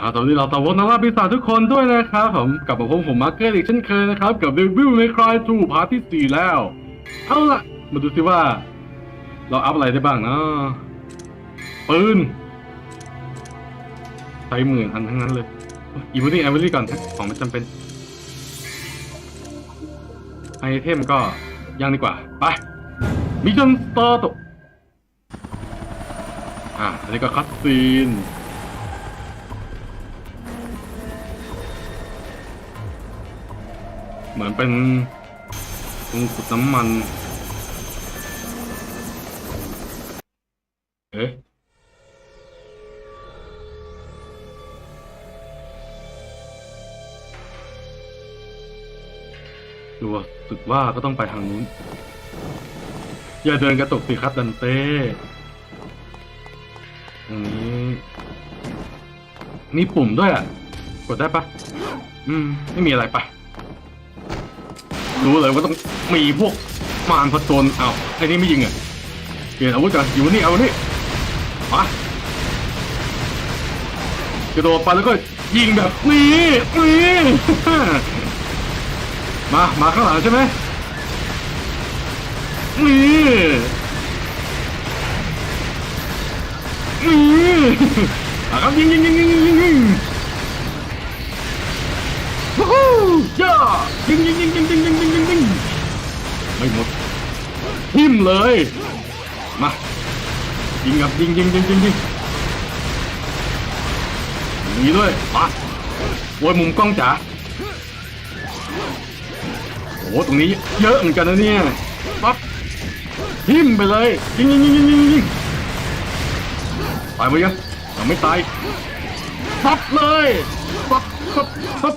อ่าตอนนี้เราตะวันนักล่าปีศาจทุกคนด้วยนะครับผมกลับมาพบผมมาร์เกอร์อีกเช่นเคยนะครับ กับรีวิวในคลายทูพาร์ทที่สี่แล้ว เอาล่ะมาดูสิว่า เราอัพอะไรได้บ้างนะปืนใช้หมื่นอันทั้งนั้นเลยอีวูนี่ไอวอรี่ก่อนของมันจำเป็นไอเทมก็ยังดีกว่า ไปมิชชั่นสตาร์ทอะอันนี้ก็คัดซีน เหมือนเป็นตรงขุดน้ำมัน เอ๊ะรู้สึกว่าก็ต้องไปทางนู้น อย่าเดินกระตุกสิครับดันเต้ตรงนี้มีปุ่มด้วยอะ กดได้ปะ อืม ไม่มีอะไรปะ รู้เลยว่าต้องมีพวกมารผจญอ้าไอ้นี่ไม่ยิงอะเปลี่ยนอาวุธกันอยู่นี่เอานี่มากระโดดไปแล้วก็ยิงแบบนี้นี่มามาข้างหลังใช่ไหมนี่นี่อะครับยิงยิงยิงยิงยิงยิง วู้ฮู้ย่ายิงยิงยิงยิงยิงยิงยิงยิงยิงไม่หมดทิ่มเลยมายิงครับยิงยิงยิงยิงยิงมีด้วยมาโอ้ยมุมกล้องจ๋าโอ้ตรงนี้เยอะเหมือนกันนะเนี่ยปั๊บทิมไปเลยยิงยิงยิงยิงยิงยิงตายไหมยังยังไม่ตายปั๊บเลยปั๊บปั๊บปั๊บ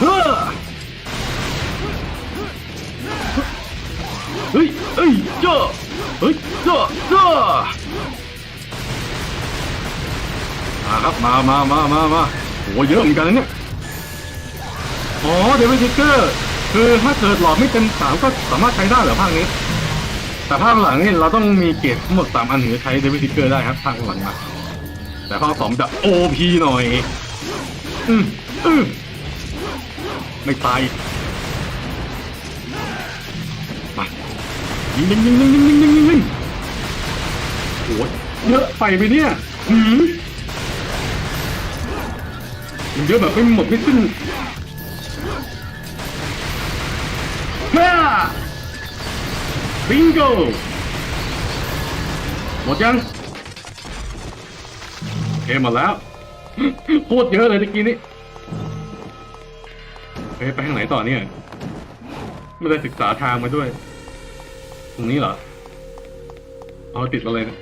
เฮ้อเฮ้ยเฮ้ยเจ้าเฮ้ยเจ้าเจ้ามาครับมามามามามาโอ้เยอะเหมือนกันนะเนี่ยอ๋อเดวิดทิกเกอร์คือถ้าเกิดหลอดไม่เต็มสามก็สามารถใช้ได้เหรอภาคนี้ แต่ภาคหลังนี่เราต้องมีเกรดทั้งหมดสามอันถึงจะใช้เดวิดทิกเกอร์ได้ครับภาคหลังมาแต่ภาคสองจะโอพีหน่อย อืมอืม ไม่ตายมายิงยิงยิงยิงยิงยิงยิงยิงยิงโอ้ยเยอะไปไปเนี่ยหืมมันเยอะแบบไม่หมดไม่สิ้นฮ่าบิงโกหมดยังโอเคหมดแล้ว โคตรเยอะเลยตะกี้นี้ เฮ้ยไปทางไหนต่อเนี่ยไม่ได้ศึกษาทางมาด้วย ตรงนี้เหรอเอาติดมาเลยนะ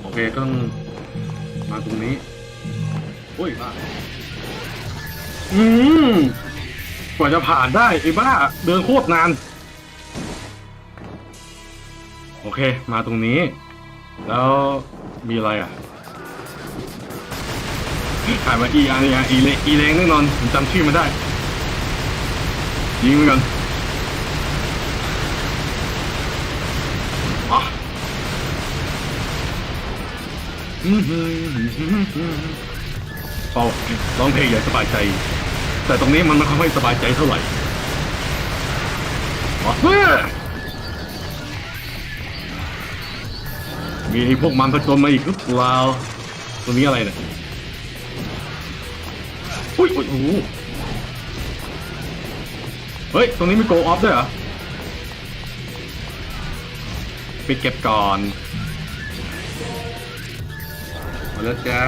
โอเคต้องมาตรงนี้โอ้ยบ้าอืมกว่าจะผ่านได้ไอ้บ้า เดินโคตรนาน โอเค มาตรงนี้ แล้วมีอะไรอะ ถ่ายมาอีอาร์อีอีเลอีเลงแน่นอนผมจำชื่อมันได้ยิงมันกันอะอืมฮึเป่าร้องเพลงอย่างสบายใจ แต่ตรงนี้มันไม่ค่อยสบายใจเท่าไหร่มาเฮ้ยมีไอ้พวกมันผจญมาอีกหรือเปล่าตรงนี้อะไรเนี่ย อุ้ยอุ้ยโอ้โหเฮ้ย ตรงนี้มีโกออฟด้วยเหรอไปเก็บก่อนมาแล้วจ้า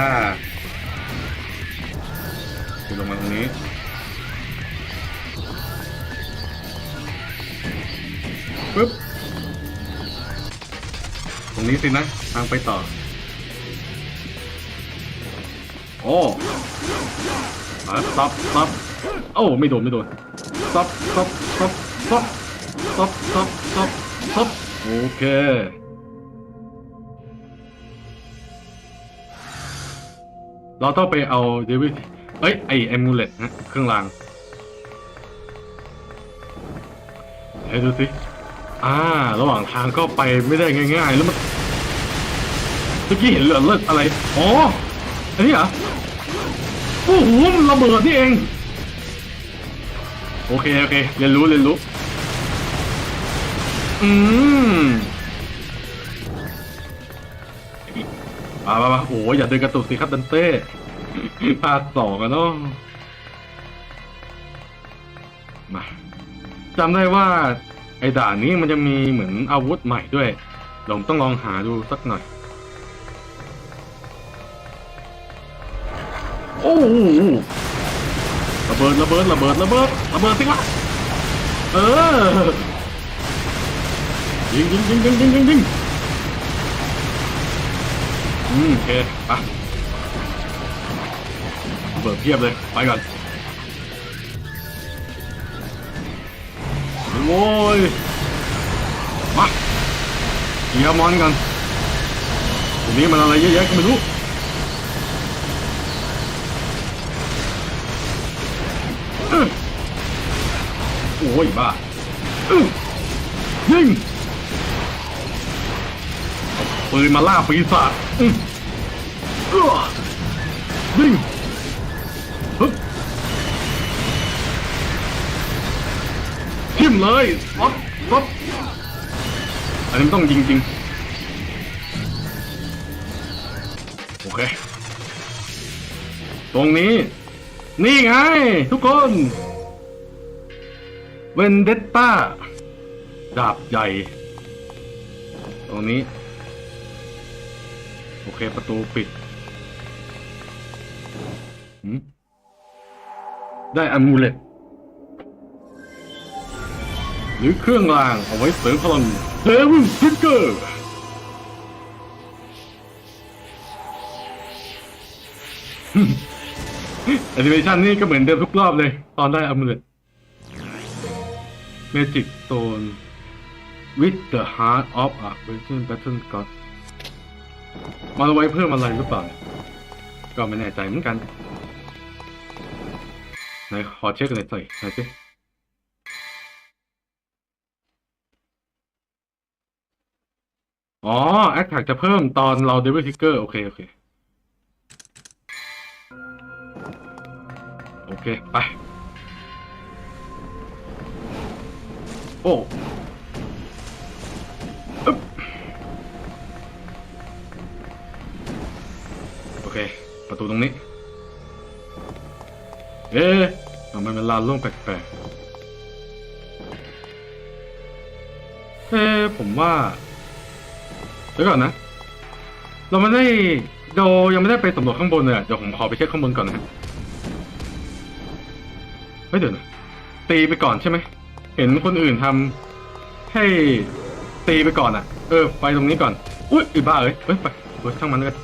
ไปลงมาตรงนี้ ปึ๊บ ตรงนี้สินะ ทางไปต่อ โอ้ มาซับซับโอ้ไม่โดนไม่โดนซับซับซับซับซับซับซับซับโอเคเราต้องไปเอาเดวิดเอ้ย ไอเอมูเลตนะเครื่องรางให้ดูสิ อ่า ระหว่างทางก็ไปไม่ได้ง่าย ๆ แล้วมันเมื่อกี้เห็นเลือเลือดอะไร อ๋อ อันนี้เหรอ โอ้โหมันระเบิดนี่เอง โอเค โอเค เรียนรู้ เรียนรู้ อืมมามามาโอ้ยอย่าเดินกระตุกสิครับดันเต้ภาคสองอะเนาะมาจำได้ว่า ไอ้ด่านนี้มันจะมีเหมือนอาวุธใหม่ด้วยเราต้องลองหาดูสักหน่อย อ้โหระเบิดระเบิดระเบิดระเบิดระเบิดสิวะเออยิงยิงยิงยิงยิงยิงยิงอืมโอเคไประเบิดเพียบเลยไปก่อนโว้ยมาเกียร์มอนกันตรงนี้มันอะไรเยอะแยะก็ไม่รู้ อื้อ โอ้ยบ้ายิงปืนมาล่าปีศาจยิงฮึบทิ่มเลยป๊อปป๊อปอันนี้ต้องยิงจริงโอเค ตรงนี้ นี่ไง ทุกคน เวนเดตตาดาบใหญ่ ตรงนี้ โอเค ประตูปิด ได้อ m u เลตหรือเครื่องรางเอาไว้เสริมพลังเดวิลทิกเกอร์ แอนิเมชันนี่ก็เหมือนเดิมทุกรอบเลย ตอนได้อ m u l e t Magic Stone with the Heart of a Virgin Battle God มาเอาไว้เพิ่มอะไรหรือเปล่า ก็ไม่แน่ใจเหมือนกันไหนขอเช็คหน่อยสิหน่อยสิอ๋อ แอคแท็กจะเพิ่มตอนเรา Devil Trigger โอเค โอเคโอเค ไป โอ้อึ๊บโอเค ประตูตรงนี้ เอ๊ะทำไมมันลานโล่งแปลกๆ เอ๊ะผมว่า เดี๋ยวก่อนนะ เราไม่ได้โดยังไม่ได้ไปสำรวจข้างบนเลยอะเดี๋ยวผมขอไปเช็คข้างบนก่อนนะฮะ เฮ้ยเดี๋ยวนะตีไปก่อนใช่ไหมเห็นคนอื่นทำให้ตีไปก่อนอะ เออ ไปตรงนี้ก่อน อุ้ยอีบ้าเอ้ยเฮ้ยไปเฮ้ยช่างมันเลย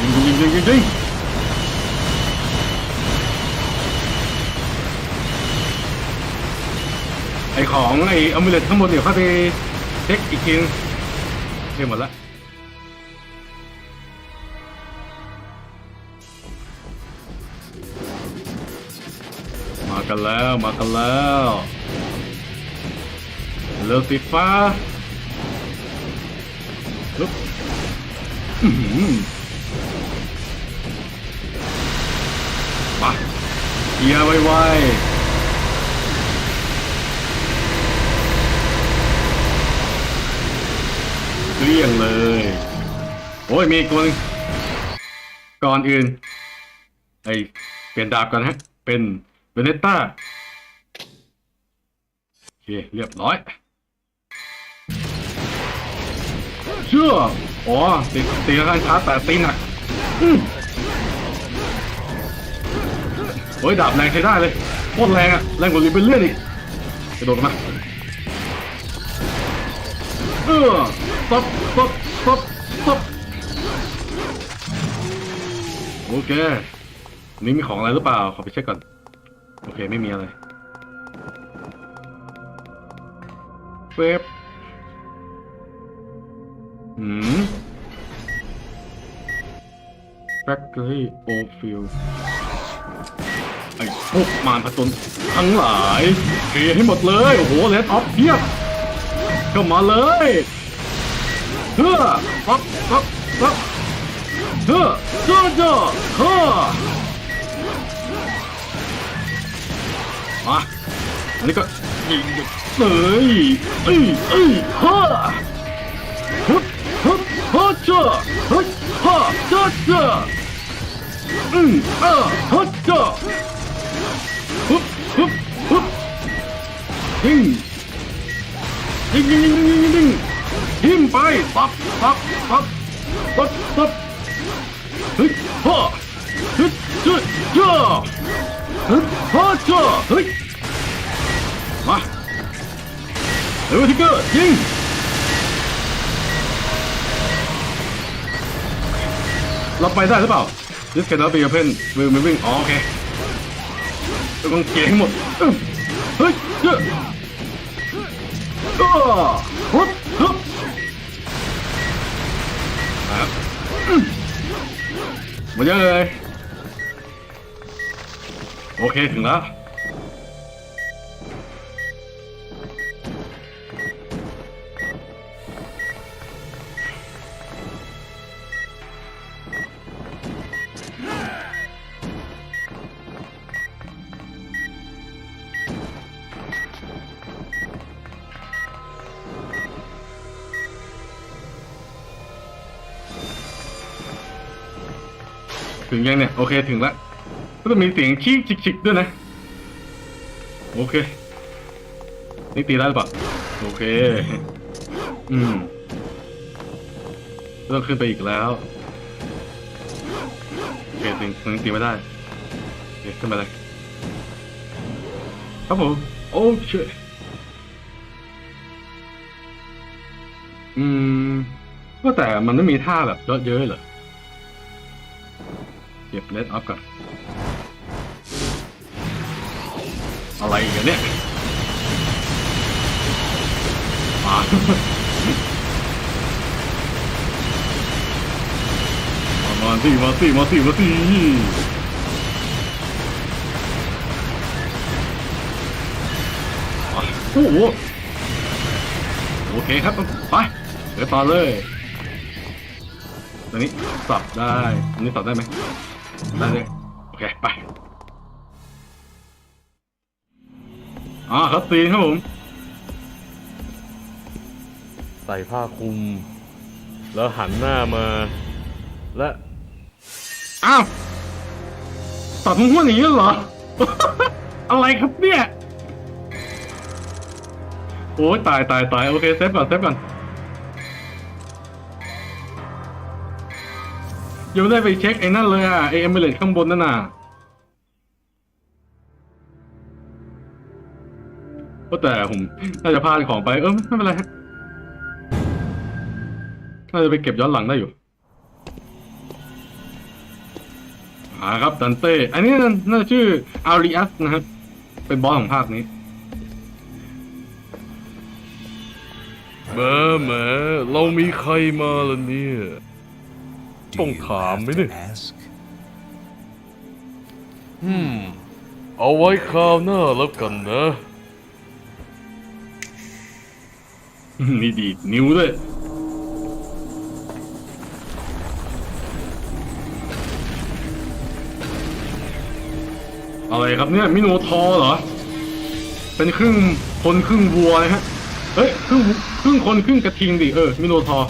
ยิงยิงยิงยิงยิงไอของไออมูเลตข้างบนเดี๋ยวเข้าไปเช็คอีกทีนึงเรียบหมดละ กันแล้วมากันแล้วเลือสีฟ้าลุกอื้อหือมาเกียร์ไวๆเกลี้ยงเลย โอ้ย มีอีกตัวนึงก่อนอื่น ไอเปลี่ยนดาบกันฮะ เป็น เวเนต้าโอเค เรียบร้อย เชื่อ อ๋อตีตีค่อนข้างช้าแต่ตีหนักโอ้ยดาบแรงใช้ได้เลยโคตรแรงอะแรงกว่าลิเบเลียนอีกกระโดดมาเออต็อปสต็อปสต็อปสต็อปโอเค นี่มีของอะไรหรือเปล่า ขอไปเช็คก่อน โอเคไม่มีอะไรเว็บหืมแบ็กเกอรี่โอฟิลไอ้พวกมารผจญทั้งหลายเคลียให้หมดเลย โอ้โหเลดออฟเพียบเข้ามาเลยเฮ้อปั๊บปั๊บปั๊บเฮ้อเจ้าเจ้าเฮ้อ มาอันนี้ก็ยิงเลยเอ้ยเอ้ยฮ่าฮึบฮึบฮ่าจ้าฮึบฮ่าจ้าจ้าอืมอ่าฮ่าจ้าฮึบฮึบฮึบยิงยิงยิงยิงยิงยิงยิงไปปับปับปับปับปับฮึบฮ่าฮึบจ้าจ้า ฮึบฮ่าเจ้เฮ้ย มาเร็วอร์ทิกเกอร์ยิงเราไปได้หรือเปล่า This cannot be open will moving อ๋อโอเคต้องเกียร์ให้หมด เฮ้ยเจ้าอ้าฮึบฮึบมาครับอืมหมดยังเลย โอเคถึงแล้วถึงยังเนี่ย โอเค ถึงแล้ว ก็จะมีเสียงชี้ชิกๆด้วยนะ โอเค นี่ตีได้หรือเปล่าโอเค อืมเริ่มขึ้นไปอีกแล้วโอเคตีตีตีไม่ได้โอเคขึ้นไปเลยครับผมโอเคอืมก็แต่มันไม่มีท่าแบบเยอะๆเหรอเก็บเลดอัพก่อน อะไรอีกันเนี่ยมามาสิมาสิมาสิมาสิอะโอ้โหโอเคครับ ไปเดี๋ยวต่อเลยตัวนี้สับได้อันนี้สับได้ไหมได้เลยโอเค ไป อ่าครับซีนครับผม ใส่ผ้าคลุม แล้วหันหน้ามา และอ้าว ตัดมึงหัวหนีเหรอ อะไรครับเนี่ย โอ้ยตายตายตายโอเคเซฟก่อนเซฟก่อนยังไม่ได้ไปเช็คไอ้นั่นเลยอะไอเอมเบลข้างบนนั่นน่ะ ก็แต่ผมน่าจะพลาดของไป เออไม่เป็นไรฮะน่าจะไปเก็บย้อนหลังได้อยู่อ่าครับดันเต้ อันนี้น่าจะชื่ออาริอัสนะครับ เป็นบอสของภาคนี้แหม่แหม่เรามีใครมาล่ะเนี่ย ต้องถามไหมเนี่ย ask? อืม เอาไว้คราวหน้าแล้วกันนะ นี่ดีดนิ้วด้วยอะไรครับเนี่ยมิโนทอร์เหรอ เป็นครึ่งคนครึ่งวัวเลยฮะ เฮ้ยครึ่งครึ่งคนครึ่งกระทิงดิเออมิโนทอร์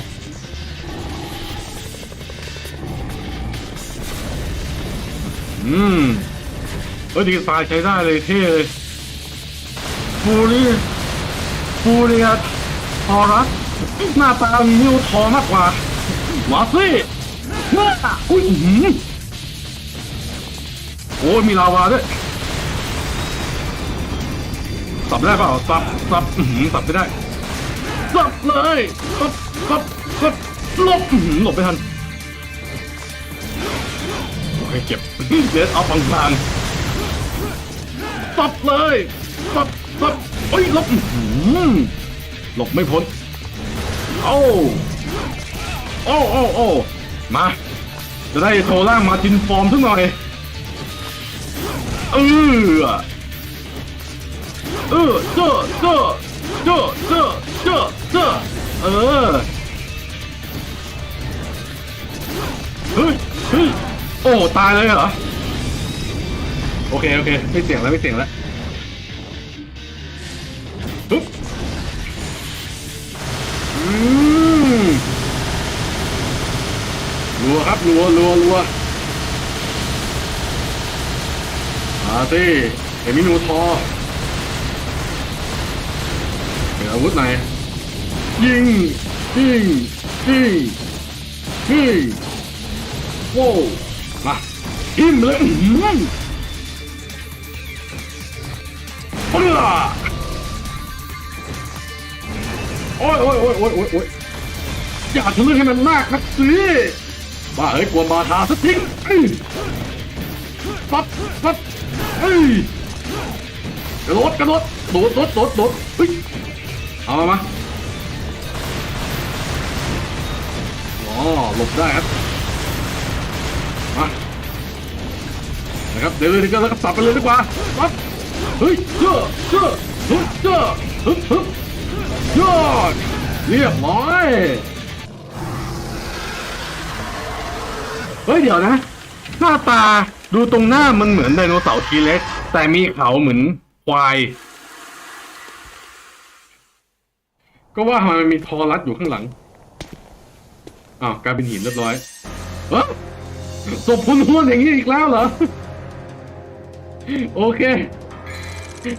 อืมเออดีไซน์ใช้ได้เลยเท่เลยฟูรีฟูเรียท อรัสหน้าตามิวทอมากกว่ามาสิเมื่ออุ้ยอื้อหือโอ้ยมีลาวาด้วยสับได้เปล่าสับสับหือสับไม่ได้สับเลยสับสับสับหลบหือหลบไม่ทันโอเคเก็บเดสเอาฟังฟังๆสับเลยสับสับเอ้ยหลบหือ หลบไม่พ้น โอ้โอ้โอ้โอ้มา จะได้โทรล่างมาจินฟอร์มสักหน่อย เออเออเจ้าเจ้าเจ้าเจ้าเจ้าเจ้าเออเฮ้ยเฮ้ยโอ้ ตายเลยเหรอ โอเค โอเค ไม่เสี่ยงแล้ว ไม่เสี่ยงแล้วปึ๊บ อืมรัวครับรัวรัวรัวมาสิเอมินูทอเป็นอาวุธไหน ยิง ยิง ยิง ยิงโว้มาทิมเลยอื้อหือ โอ้ยโอ้ยโอ้ยโอ้ยโอ้ยโอ้ยอย่าทะลึ่งให้มันมากนักสิบ้าเฮ้ยกวนบาทาสักทิ้งเอ้ยปั๊บปั๊บเฮ้ยกระโดดกระโดดโดดโดดโดดโดดเฮ้ยเอามามาอ๋อหลบได้ครับมานะครับเดี๋ยวเลยก็แล้วก็สับไปเลยดีกว่าปั๊บเฮ้ยเจ้าเจ้าเฮ้ยเจ้าฮึบฮึบ ยอดเรียบร้อยเฮ้ยเดี๋ยวนะ หน้าตาดูตรงหน้ามันเหมือนไดโนเสาร์ทีเล็ก แต่มีเขาเหมือนควาย ก็ว่าทำไมมันมีทอรัดอยู่ข้างหลัง อ้าวกลายเป็นหินเรียบร้อยเอ้อศพคุณพูดอย่างนี้อีกแล้วเหรอ โอเค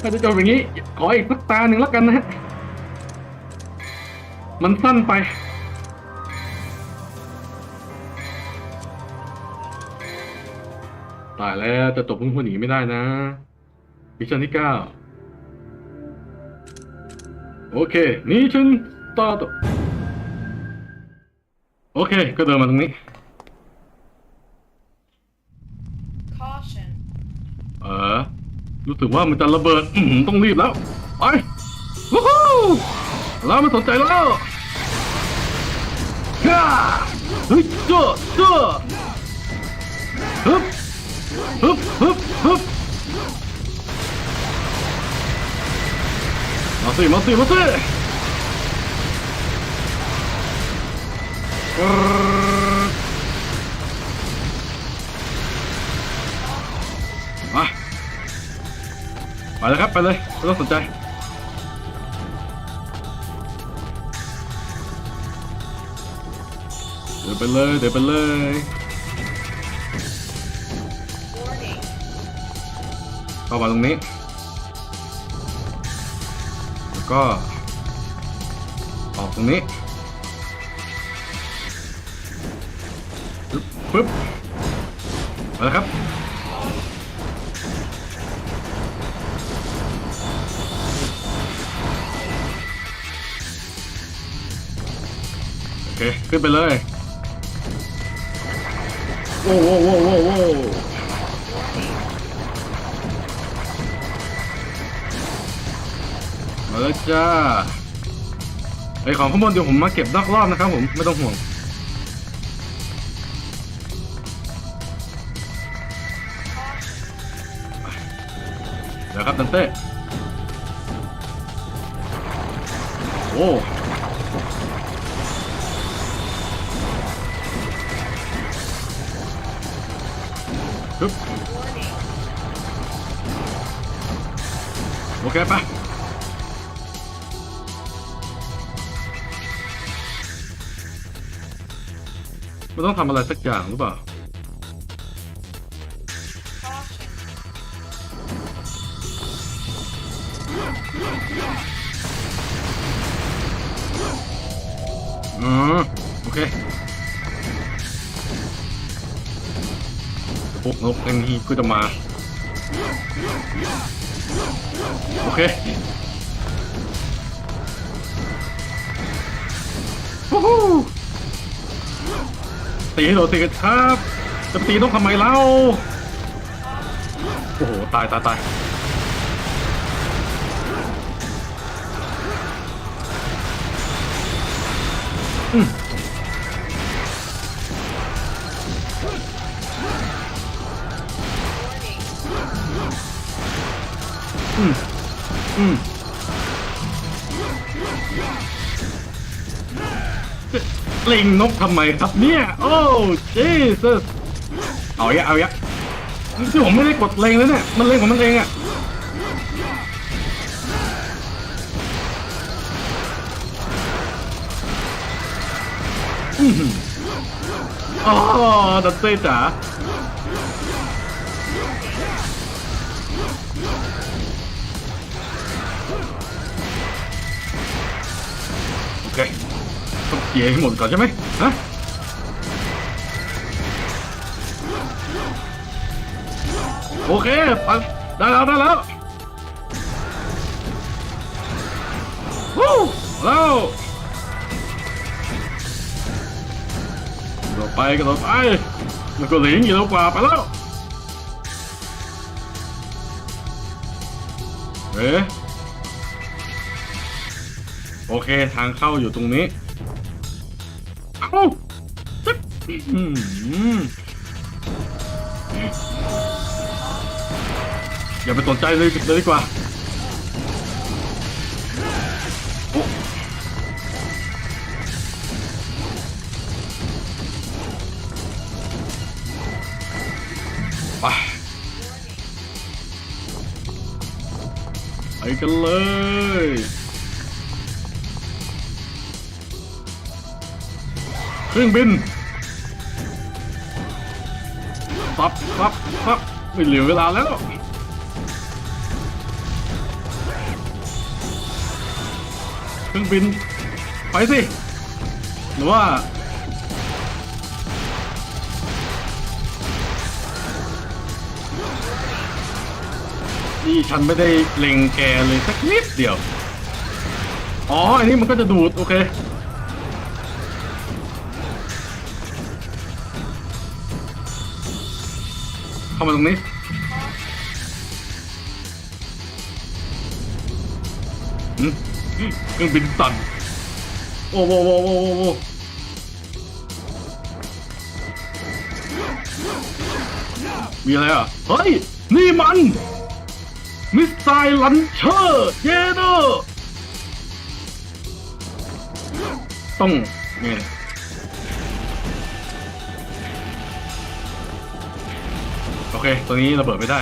ถ้าจะจบอย่างนี้ ขออีกสักตาหนึ่งแล้วกันนะฮะ มันสั้นไป ตายแล้วจะตบพึ่งคนหนีไม่ได้นะมิชชั่นที่เก้าโอเค นี่ฉันต่อต่อโอเค ก็เดินมาตรงนี้ Caution. เออ รู้สึกว่ามันจะระเบิดอื้อหือต้องรีบแล้ว ไปวู้ฮู้ แล้วไม่สนใจแล้วฮ่าเฮ้ยเจ้าเจ้าฮึบฮึบฮึบฮึบมาสิมาสิมาสิกรึ๊ดมาไปเลยครับไปเลยไม่ต้องสนใจ ไปเลยเดี๋ยวไปเลยเข้ามาตรงนี้ แล้วก็ ออกตรงนี้ปึ๊บปึ๊บมาแล้วครับโอเค ขึ้นไปเลย โว้โว้โว้โว้โว้วมาแล้วจ้าไอของข้างบนเดี๋ยวผมมาเก็บนอกรอบนะครับผมไม่ต้องห่วงเดี๋ยวครับดันเต้โอ้ อเคปะมันต้องทำอะไรสักอย่างหรือเปล่า อืมโอเคพวกนกอันนี้ก็จะมา โอเควู้ฮู้ตีให้โดนตีกันครับจะตีนกทำไมเล่าโอ้โห ตายตายตายอืม เล็งนกทำไมครับเนี่ย โอ้เจสเอาอย่าเอาอย่าที่ผมไม่ได้กดเล็งแล้วเนี่ย มันเล็งของมันเองอะอ๋อดันเต้จ๋าโอเค ต้องเคลียร์ให้หมดก่อนใช่ไหมฮะโอเคไปได้แล้วได้แล้ววู้แล้วกระโดดไปกระโดดไปแล้วก็หลิงอยู่แล้วกว่าไปแล้วเอ๊ะโอเคทางเข้าอยู่ตรงนี้ อ้าจึ๊กอื้อย่าไปสนใจเลยเลยดีกว่าไปไปกันเลย ครื่องบินปับปับปับไม่เหลือเวลาแล้วเครื่องบิน ไปสิ หรือว่านี่ฉันไม่ได้เล็งแกเลยสักนิดเดียว อ๋อ อันนี้มันก็จะดูด โอเค เข้ามาตรงนี้หืมเครื่องบินสั่นโอ้โหโอ้โหโอ้โหโอ้โหมีอะไรอะ เฮ้ย นี่มัน มิสไซล์ลันเชอร์ เยโดต้องนี่โเคตัวนี้ระเบิดไม่ได้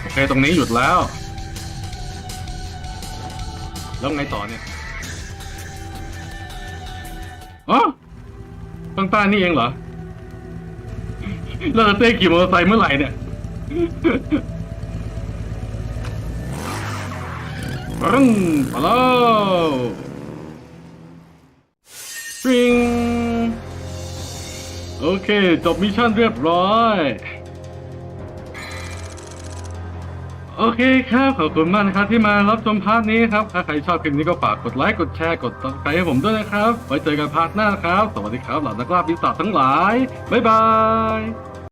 โอเคตรงนี้หยุดแล้ว แล้วไงต่อเนี่ยอ๋อตั้งใต้นี่เองเหรอแล้วเราเต้ขี่มอเตอร์ไซค์เมื่อไหร่เนี่ยปึ้งมาแล้วปริง โอเค จบมิชชั่นเรียบร้อย โอเคครับ ขอบคุณมากนะครับที่มารับชมพาร์ทนี้ครับ ถ้าใครชอบคลิปนี้ก็ฝากกดไลค์ กดแชร์ กดติดตามให้ผมด้วยนะครับ ไว้เจอกันพาร์ทหน้าครับ สวัสดีครับเหล่านักล่าปีศาจทั้งหลาย บ๊ายบาย